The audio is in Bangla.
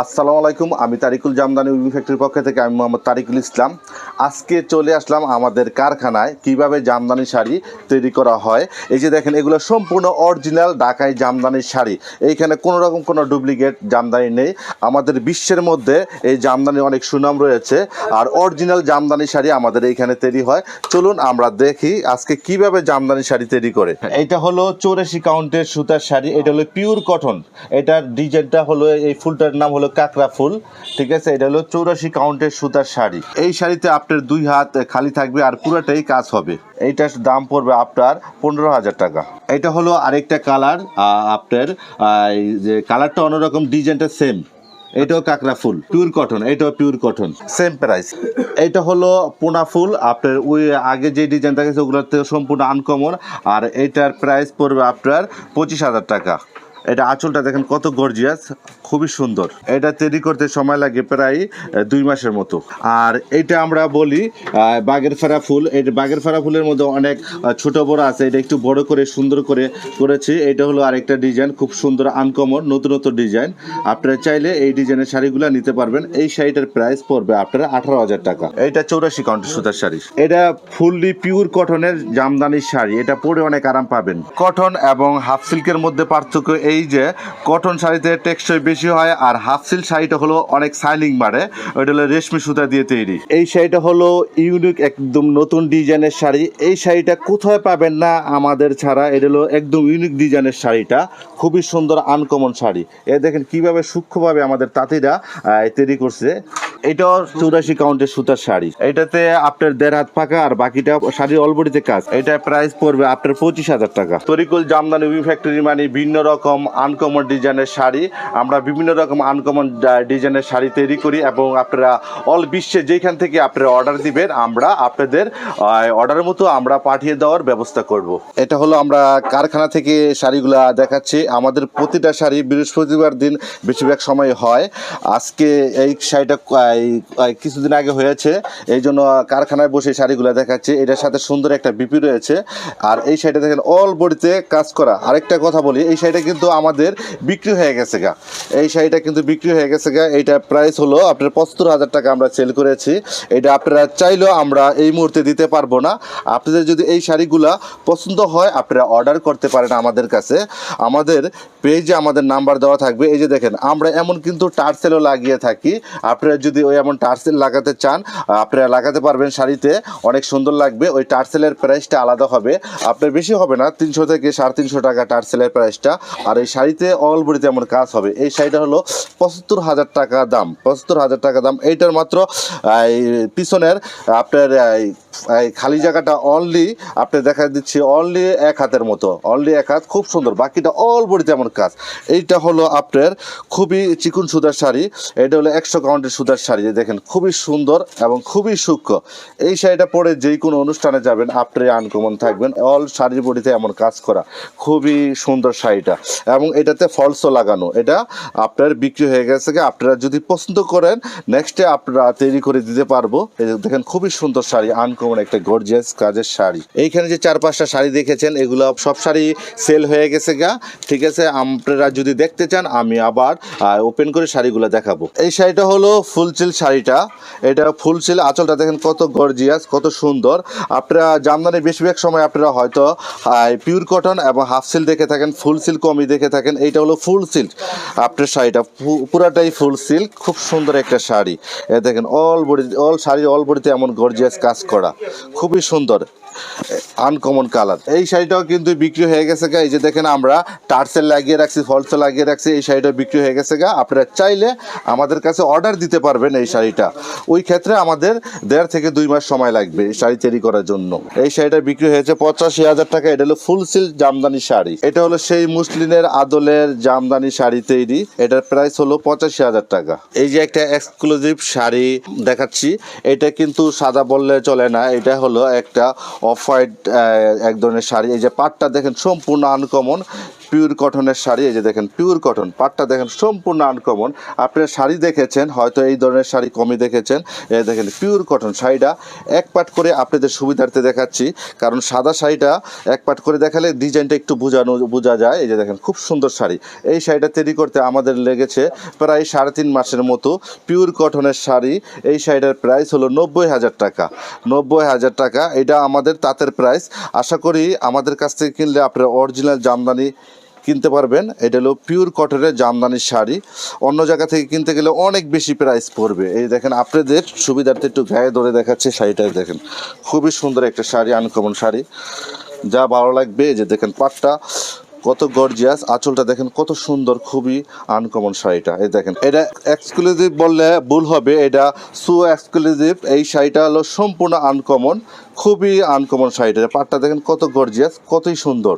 আসসালামু আলাইকুম, আমি তারিকুল জামদানি উইবি ফ্যাক্টরির পক্ষ থেকে আমি মোহাম্মদ তারিকুল ইসলাম। আজকে চলে আসলাম আমাদের কারখানায়, কীভাবে জামদানি শাড়ি তৈরি করা হয়। এই যে দেখেন, এগুলো সম্পূর্ণ অরিজিনাল ঢাকাই জামদানির শাড়ি। এইখানে কোনো রকম কোনো ডুপ্লিকেট জামদানি নেই। আমাদের বিশ্বের মধ্যে এই জামদানি অনেক সুনাম রয়েছে, আর অরিজিনাল জামদানি শাড়ি আমাদের এইখানে তৈরি হয়। চলুন আমরা দেখি আজকে কীভাবে জামদানি শাড়ি তৈরি করে। এটা হলো চৌরাশি কাউন্টের সুতার শাড়ি, এটা হলো পিওর কটন এটার ডিজাইনটা হলো এই ফুলটার নাম হলো কাকড়া ফুল, ঠিক আছে? এটা হলো চৌরাশি কাউন্টের সুতার শাড়ি। এই শাড়িতে আপনার দুই হাত খালি থাকবে আর পুরোটাই কাজ হবে। এইটার দাম পড়বে আপনার পনেরো হাজার টাকা। এটা হলো আরেকটা কালার আপনার যে কালারটা অন্যরকম, ডিজাইনটা সেম এটাও কাকড়া ফুল পিওর কটন এটাও পিওর কটন সেম প্রাইস এটা হলো পোনা ফুল, আপনার ওই আগে যে ডিজাইন দেখেছে ওগুলোর থেকে সম্পূর্ণ আনকমন আর এটার প্রাইস পড়বে আপনার পঁচিশ হাজার টাকা। এটা আঁচলটা দেখেন কত গর্জিয়াস, খুবই সুন্দর। এটা তৈরি করতে সময় লাগে প্রায় দুই মাসের মতো। আর এটা আমরা বলি বাগের ফেরা ফুল। এই বাগের ফেরা ফুলের মধ্যে অনেক ছোট বড় আছে। এটা একটু বড় করে, সুন্দর করে করেছি। এটা হলো আরেকটা ডিজাইন, খুব সুন্দর আনকমন নতুন ডিজাইন। আপনারা চাইলে এই ডিজাইনের শাড়িগুলো নিতে পারবেন। এই শাড়িটার প্রাইস পড়বে আপনার আঠারো হাজার টাকা। এটা চৌরাশি কাউন্টের সুতার শাড়ি। এটা ফুললি পিওর কটনের জামদানির শাড়ি। এটা পরে অনেক আরাম পাবেন। কটন এবং হাফ সিল্কের মধ্যে পার্থক্য এই যে কটন শাড়িতে টেক্সচার বেশি হয় আর হাফ সিল্ক শাড়িটা হলো অনেক সাইনিং মারে ওইটা হলো রেশমি সুতা দিয়ে তৈরি। এই শাড়িটা হলো ইউনিক একদম নতুন ডিজাইনের শাড়ি। এই শাড়িটা কোথায় পাবেন না আমাদের ছাড়া? এটা হলো একদম ইউনিক ডিজাইনের শাড়িটা। খুবই সুন্দর আনকমন শাড়ি। এ দেখেন কীভাবে সূক্ষ্মভাবে আমাদের তাঁতিরা তৈরি করছে। এটাও চৌরাশি কাউন্টের সুতার শাড়ি। এটাতে আপনার দেড় হাত ফাঁকা আর বাকিটা শাড়ির অলবডিতে কাজ। এটা প্রাইস পড়বে আপনার পঁচিশ হাজার টাকা। তরিকুল জামদানি উই ফ্যাক্টরি মানে ভিন্ন রকম আনকমন ডিজাইনের শাড়ি। আমরা বিভিন্ন রকম আনকমন ডিজাইনের শাড়ি তৈরি করি এবং আপনারা অল বিশ্বে যেখান থেকে আপনারা অর্ডার দিবেন, আমরা আপনাদের অর্ডারের মতো আমরা পাঠিয়ে দেওয়ার ব্যবস্থা করব। এটা হলো আমরা কারখানা থেকে শাড়িগুলা দেখাচ্ছি। আমাদের প্রতিটা শাড়ি বৃহস্পতিবার দিন বেশিরভাগ সময় হয়। আজকে এই শাড়িটা কিছুদিন আগে হয়েছে। এই জন্য কারখানায় বসে শাড়িগুলো দেখাচ্ছে। এটার সাথে সুন্দর একটা বিপি রয়েছে। আর এই শাড়িটা দেখেন অল বডিতে কাজ করা। আরেকটা কথা বলি, এই শাড়িটা কিন্তু আমাদের বিক্রি হয়ে গেছে গা। এই শাড়িটা কিন্তু বিক্রি হয়ে গেছে গা। এইটার প্রাইস হলো আপনার পঁচাত্তর হাজার টাকা আমরা সেল করেছি। এটা আপনারা চাইলেও আমরা এই মুহূর্তে দিতে পারব না। আপনাদের যদি এই শাড়িগুলা পছন্দ হয়, আপনারা অর্ডার করতে পারেন আমাদের কাছে। আমাদের পেজে আমাদের নাম্বার দেওয়া থাকবে। এই যে দেখেন, আমরা এমন কিন্তু টার্সেলও লাগিয়ে থাকি। আপনারা যদি ওই এমন টার্সেল লাগাতে চান আপনারা লাগাতে পারবেন শাড়িতে। অনেক সুন্দর লাগবে। ওই টার্সেলের প্রাইসটা আলাদা হবে। আপনার বেশি হবে না, তিনশো থেকে সাড়ে তিনশো টাকা টার্সেলের প্রাইসটা। আর এই শাড়িতে অল বডিতে এমন কাজ হবে। এই শাড়িটা হলো পঁচাত্তর হাজার টাকা দাম। পঁচাত্তর হাজার টাকা দাম। এইটার মাত্র পিছনের আপনার খালি জায়গাটা অনলি আপনি দেখা দিচ্ছি অনলি এক হাতের মতো অনলি এক হাত, খুব সুন্দর। বাকিটা অল বডি তেমন কাজ। এইটা হলো আপনার খুবই চিকুন সুতার শাড়ি। এটা হলো একশো কাউন্টের সুতার শাড়ি। দেখেন, খুবই সুন্দর এবং খুবই সূক্ষ্ম। এই শাড়িটা পরে যেই কোনো অনুষ্ঠানে যাবেন, আপনি আনকমন থাকবেন। অল শাড়ির বডিতে এমন কাজ করা। খুবই সুন্দর শাড়িটা। এবং এটাতে ফলসও লাগানো। এটা আপনার বিক্রি হয়ে গেছে আপনারা যদি পছন্দ করেন নেক্সটে আপনারা তৈরি করে দিতে পারব। এই দেখেন, খুবই সুন্দর শাড়ি আনকমন একটা গর্জিয়াস কাজের শাড়ি। এইখানে যে চার পাঁচটা শাড়ি দেখেছেন, এগুলো সব শাড়ি সেল হয়ে গেছে গা। ঠিক আছে, আপনারা যদি দেখতে চান, আমি আবার ওপেন করে শাড়িগুলো দেখাবো। এই শাড়িটা হলো ফুলচিল শাড়িটা। এটা ফুলচিল আঁচলটা দেখেন কত গর্জিয়াস কত সুন্দর। আপনারা জামদানি বেশিরভাগ সময় আপনারা হয়তো পিওর কটন এবং হাফ সিল্ক দেখে থাকেন ফুল সিল্ক কমই দেখে থাকেন। এইটা হলো ফুল সিল্ক আপনার শাড়িটা পুরাটাই ফুল সিল্ক খুব সুন্দর একটা শাড়ি। দেখেন all body all sari all বডিতে এমন গর্জিয়াস কাজ করা। খুবই সুন্দর আনকমন কালার এই শাড়িটাও কিন্তু বিক্রি হয়ে গেছে গা, এই যে দেখেন আমরা টার্সেল লাগিয়ে রাখছি ফলসে লাগিয়ে রাখছি, এই শাড়িটা বিক্রি হয়ে গেছে গা। আপনারা চাইলে আমাদের কাছে অর্ডার দিতে পারবেন এই শাড়িটা। ওই ক্ষেত্রে আমাদের দেড় থেকে দুই মাস সময় লাগবে এই শাড়ি তৈরি করার জন্য। এই শাড়িটা বিক্রি হয়েছে পঁচাশি হাজার টাকা, এটা হলো ফুল সিল্ক জামদানি শাড়ি। এটা হলো সেই মুসলিনের আদলের জামদানি শাড়ি তৈরি, এটার প্রাইস হলো পঁচাশি হাজার টাকা। এই যে একটা এক্সক্লুসিভ শাড়ি দেখাচ্ছি, এটা কিন্তু সাদা বললে চলে না এটা হলো একটা অফ হোয়াইট এক ধরনের শাড়ি। এই যে পাটটা দেখেন সম্পূর্ণ আনকমন পিওর কটনের শাড়ি, এই যে দেখেন পিওর কটন, পাটটা দেখেন সম্পূর্ণ আনকমন আপনার শাড়ি দেখেছেন, হয়তো এই ধরনের শাড়ি কমই দেখেছেন। এই দেখেন পিওর কটন শাড়িটা, এক পাট করে আপনাদের সুবিধার্থে দেখাচ্ছি। কারণ সাদা শাড়িটা এক পাট করে দেখালে ডিজাইনটা একটু বোঝানো, বোঝা যায়। এই যে দেখেন খুব সুন্দর শাড়ি। এই শাড়িটা তৈরি করতে আমাদের লেগেছে প্রায় সাড়ে তিন মাসের মতো পিওর কটনের শাড়ি। এই শাড়িটার প্রাইস হলো নব্বই হাজার টাকা। নব্বই হাজার টাকা, এটা আমাদের তাঁতের প্রাইস আশা করি আমাদের কাছ থেকে কিনলে আপনারা অরিজিনাল জামদানি কিনতে পারবেন। এটা হলো পিওর কটনের জামদানির শাড়ি। অন্য জায়গা থেকে কিনতে গেলে অনেক বেশি প্রাইস পড়বে। এই দেখেন, আপনাদের সুবিধার্থে একটু গায়ে ধরে দেখাচ্ছে শাড়িটা, দেখেন। খুবই সুন্দর একটা শাড়ি, আনকমন শাড়ি। যা ভালো লাগবে যে দেখেন পাটটা, কত গর্জিয়াস আঁচলটা দেখেন, কত সুন্দর, খুবই আনকমন শাড়িটা। এই দেখেন, এটা এক্সক্লুসিভ বললে ভুল হবে। এটা সু এক্সক্লুসিভ এই শাড়িটা হলো সম্পূর্ণ আনকমন, খুবই আনকমন শাড়িটা। পাটটা দেখেন, কত গর্জিয়াস কতই সুন্দর।